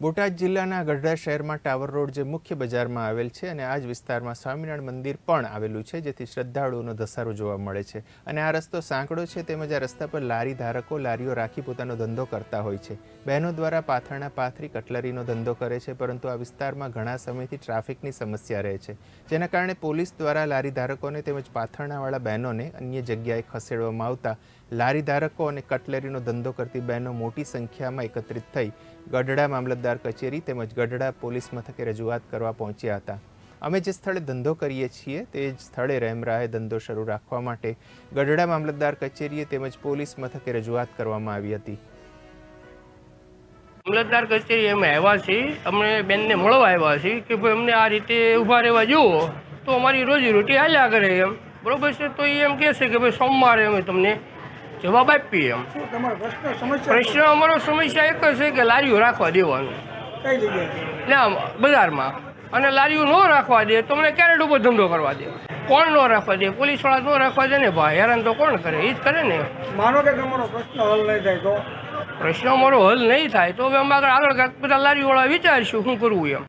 બોટાદ જિલ્લાના ગઢડા શહેરમાં tower road જે મુખ્ય બજારમાં આવેલ છે અને આ જ વિસ્તારમાં સ્વામિનારાયણ મંદિર પણ આવેલું છે, જેથી શ્રદ્ધાળુઓનો ધસારો જોવા મળે છે. અને આ રસ્તો સાંકડો છે, તેમજ આ રસ્તા પર લારી ધારકો લારીઓ રાખી પોતાનો ધંધો કરતા હોય છે. બહેનો દ્વારા પાથરણા, પાથરી, કટલરીનો ધંધો કરે છે, પરંતુ આ વિસ્તારમાં ઘણા સમયથી ટ્રાફિકની સમસ્યા રહે છે. જેના કારણે પોલીસ દ્વારા લારી ધારકોને તેમજ પાથરણાવાળા બહેનોને અન્ય જગ્યાએ ખસેડવામાં આવતા લારી ધારકો અને કટલેરીનો ધંધો કરતી બહેનો મોટી સંખ્યામાં એકત્રિત થઈ ગઢડા મામલતદાર કચેરી તેમજ ગઢડા પોલીસ મથકે રજૂઆત કરવા પહોંચ્યા હતા. અમે જે સ્થળે ધંધો કરીએ છીએ તે જ સ્થળે રહેમરાહે ધંધો શરૂ રાખવા માટે ગઢડા મામલતદાર કચેરીએ તેમજ પોલીસ મથકે રજૂઆત કરવામાં આવી હતી. મામલતદાર કચેરી અમે આવ્યા છીએ. અમને બેનને મળવા આવ્યા છીએ કે ભાઈ અમને આ રીતે ઊભા રહેવા જુઓ. તો અમારી રોજી રોટી હાલ્યા કરે એમ. બરોબર છે? તો એ એમ કહેશે કે ભાઈ સોમવારે અમે તમને જવાબ આપીએ એમ. પ્રશ્ન અમારો સમસ્યા એક જ છે કે લારીઓ રાખવા દેવાનું. ના બજારમાં. અને લારીઓ ન રાખવા દે તમને ક્યારેટ ક્યારે ઉપર ધંધો કરવા દે? કોણ ન રાખવા દે? પોલીસવાળા ન રાખવા દે ને ભાઈ. હેરાન તો કોણ કરે? એ જ કરે ને. માનો કે તમારો પ્રશ્ન હલ નહીં થાય તો? પ્રશ્ન અમારો હલ નહીં થાય તો હવે અમે આગળ આગળ બધા લારીવાળા વિચારીશું શું કરવું એમ.